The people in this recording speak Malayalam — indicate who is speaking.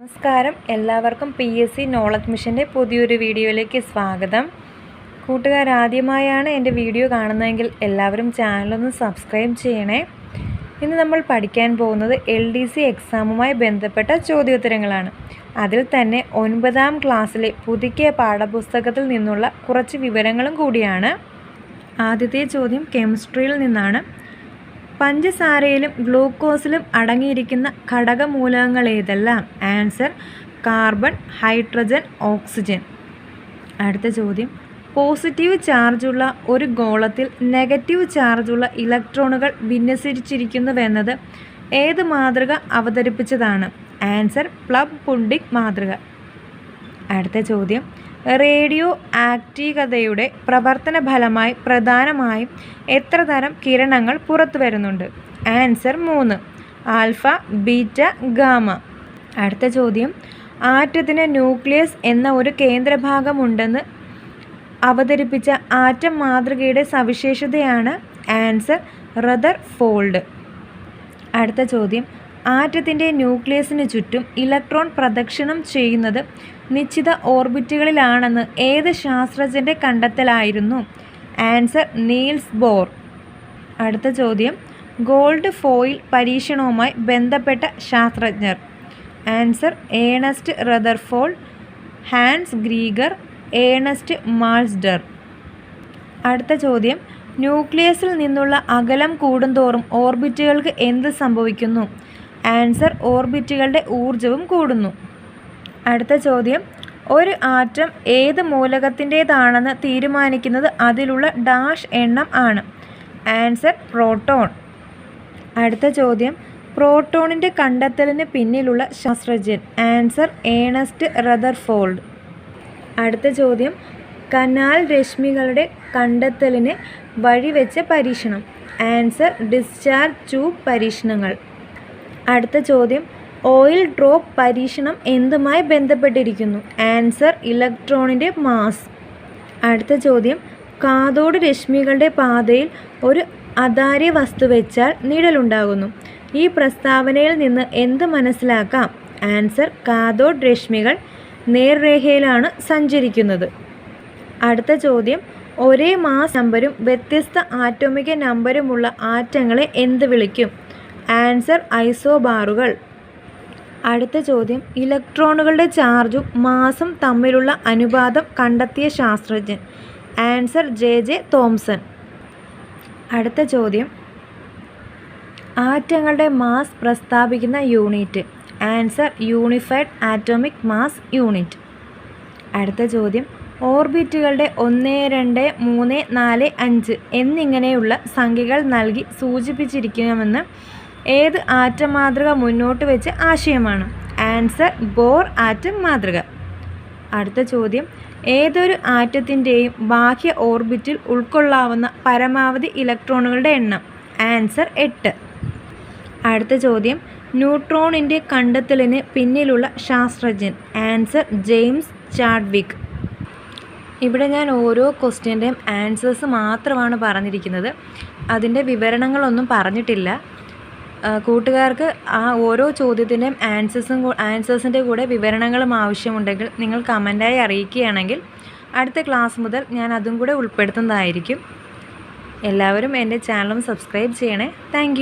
Speaker 1: നമസ്കാരം. എല്ലാവർക്കും പി എസ് സി നോളജ് മിഷന്റെ പുതിയൊരു വീഡിയോയിലേക്ക് സ്വാഗതം. കൂട്ടുകാർ ആദ്യമായാണ് എന്റെ വീഡിയോ കാണുന്നതെങ്കിൽ എല്ലാവരും ചാനലൊന്ന് സബ്സ്ക്രൈബ് ചെയ്യണേ. ഇന്ന് നമ്മൾ പഠിക്കാൻ പോകുന്നത് എൽ ഡി സി എക്സാമുമായി ബന്ധപ്പെട്ട ചോദ്യോത്തരങ്ങളാണ്. അതിൽ തന്നെ ഒൻപതാം ക്ലാസ്സിലെ പുതുക്കിയ പാഠപുസ്തകത്തിൽ നിന്നുള്ള കുറച്ച് വിവരങ്ങളും കൂടിയാണ്. ആദ്യത്തെ ചോദ്യം കെമിസ്ട്രിയിൽ നിന്നാണ്. പഞ്ചസാരയിലും ഗ്ലൂക്കോസിലും അടങ്ങിയിരിക്കുന്ന ഘടകമൂലകങ്ങൾ ഏതെല്ലാം ആൻസർ കാർബൺ ഹൈഡ്രജൻ ഓക്സിജൻ. അടുത്ത ചോദ്യം. പോസിറ്റീവ് ചാർജുള്ള ഒരു ഗോളത്തിൽ നെഗറ്റീവ് ചാർജുള്ള ഇലക്ട്രോണുകൾ വിന്യസിച്ചിരിക്കുന്നുവെന്നത് ഏത് മാതൃക അവതരിപ്പിച്ചതാണ്? ആൻസർ പ്ലബ് പുണ്ടിക് മാതൃക. അടുത്ത ചോദ്യം. റേഡിയോ ആക്റ്റീകതയുടെ പ്രവർത്തന ഫലമായി പ്രധാനമായും എത്ര തരം കിരണങ്ങൾ പുറത്തു വരുന്നുണ്ട്? ആൻസർ മൂന്ന്. Alpha beta gamma. അടുത്ത ചോദ്യം. ആറ്റത്തിന് ന്യൂക്ലിയസ് എന്ന ഒരു കേന്ദ്രഭാഗമുണ്ടെന്ന് അവതരിപ്പിച്ച ആറ്റം മാതൃകയുടെ സവിശേഷതയാണ് ആൻസർ റദർ ഫോൾഡ്. അടുത്ത ചോദ്യം. ആറ്റത്തിന്റെ ന്യൂക്ലിയസിന് ചുറ്റും ഇലക്ട്രോൺ പ്രദക്ഷിണം ചെയ്യുന്നത് നിശ്ചിത ഓർബിറ്റുകളിലാണെന്ന് ഏത് ശാസ്ത്രജ്ഞന്റെ കണ്ടെത്തലായിരുന്നു? Answer Niels Bohr. അടുത്ത ചോദ്യം. ഗോൾഡ് ഫോയിൽ പരീക്ഷണവുമായി ബന്ധപ്പെട്ട ശാസ്ത്രജ്ഞർ. ആൻസർ ഏണസ്റ്റ് റദർഫോൾ ഹാൻസ് ഗ്രീഗർ ഏണസ്റ്റ് മാൾസ്ഡർ. അടുത്ത ചോദ്യം. ന്യൂക്ലിയസിൽ നിന്നുള്ള അകലം കൂടുന്തോറും ഓർബിറ്റുകൾക്ക് എന്ത് സംഭവിക്കുന്നു? ആൻസർ ഓർബിറ്റുകളുടെ ഊർജവും കൂടുന്നു. അടുത്ത ചോദ്യം. ഒരു ആറ്റം ഏത് മൂലകത്തിന്റേതാണെന്ന് തീരുമാനിക്കുന്നത് അതിലുള്ള ഡാഷ് എണ്ണം ആണ്. Answer proton. അടുത്ത ചോദ്യം. പ്രോട്ടോണിന്റെ കണ്ടെത്തലിന് പിന്നിലുള്ള ശാസ്ത്രജ്ഞൻ. Answer Ernest Rutherford. അടുത്ത ചോദ്യം. കനാൽ രശ്മികളുടെ കണ്ടെത്തലിന് വഴിവെച്ച പരീക്ഷണം. ആൻസർ ഡിസ്ചാർജ് ട്യൂബ് പരീക്ഷണങ്ങൾ. അടുത്ത ചോദ്യം. ഓയിൽ ഡ്രോപ്പ് പരീക്ഷണം എന്തുമായി ബന്ധപ്പെട്ടിരിക്കുന്നു? ആൻസർ ഇലക്ട്രോണിന്റെ മാസ് അടുത്ത ചോദ്യം. കാതോട് രശ്മികളുടെ പാതയിൽ ഒരു അതാര്യ വസ്തു വെച്ചാൽ നിഴലുണ്ടാകുന്നു. ഈ പ്രസ്താവനയിൽ നിന്ന് എന്ത് മനസ്സിലാക്കാം? ആൻസർ കാതോഡ് രശ്മികൾ നേർരേഖയിലാണ് സഞ്ചരിക്കുന്നത്. അടുത്ത ചോദ്യം. ഒരേ മാസ് നമ്പരും വ്യത്യസ്ത ആറ്റോമിക നമ്പരുമുള്ള ആറ്റങ്ങളെ എന്ത് വിളിക്കും? ആൻസർ ഐസോബാറുകൾ. അടുത്ത ചോദ്യം. ഇലക്ട്രോണുകളുടെ ചാർജും മാസും തമ്മിലുള്ള അനുപാതം കണ്ടെത്തിയ ശാസ്ത്രജ്ഞൻ. Answer J J Thomson. അടുത്ത ചോദ്യം. ആറ്റങ്ങളുടെ mass പ്രസ്താവിക്കുന്ന unit. Answer unified atomic mass unit. അടുത്ത ചോദ്യം. ഓർബിറ്റുകളുടെ ഒന്ന് രണ്ട് മൂന്ന് നാല് അഞ്ച് എന്നിങ്ങനെയുള്ള സംഖ്യകൾ നൽകി സൂചിപ്പിച്ചിരിക്കണമെന്ന് ഏത് ആറ്റം മാതൃക മുന്നോട്ട് വെച്ച ആശയമാണ്? ആൻസർ ബോർ ആറ്റം മാതൃക. അടുത്ത ചോദ്യം. ഏതൊരു ആറ്റത്തിന്റെയും ബാഹ്യ ഓർബിറ്റിൽ ഉൾക്കൊള്ളാവുന്ന പരമാവധി ഇലക്ട്രോണുകളുടെ എണ്ണം? ആൻസർ എട്ട്. അടുത്ത ചോദ്യം. ന്യൂട്രോണിന്റെ കണ്ടെത്തലിന് പിന്നിലുള്ള ശാസ്ത്രജ്ഞൻ. Answer James Chadwick. ഇവിടെ ഞാൻ ഓരോ ക്വസ്റ്റ്യന്റെയും ആൻസേഴ്സ് മാത്രമാണ് പറഞ്ഞിരിക്കുന്നത്. അതിന്റെ വിവരണങ്ങളൊന്നും പറഞ്ഞിട്ടില്ല. കൂട്ടുകാർക്ക് ആ ഓരോ ചോദ്യത്തിന്റെയും ആൻസേഴ്സും ആൻസേഴ്സിന്റെ കൂടെ വിവരണങ്ങളും ആവശ്യമുണ്ടെങ്കിൽ നിങ്ങൾ കമന്റായി അറിയിക്കുകയാണെങ്കിൽ അടുത്ത ക്ലാസ് മുതൽ ഞാൻ അതും കൂടെ ഉൾപ്പെടുത്തുന്നതായിരിക്കും. എല്ലാവരും എന്റെ ചാനലും സബ്സ്ക്രൈബ് ചെയ്യണേ. താങ്ക്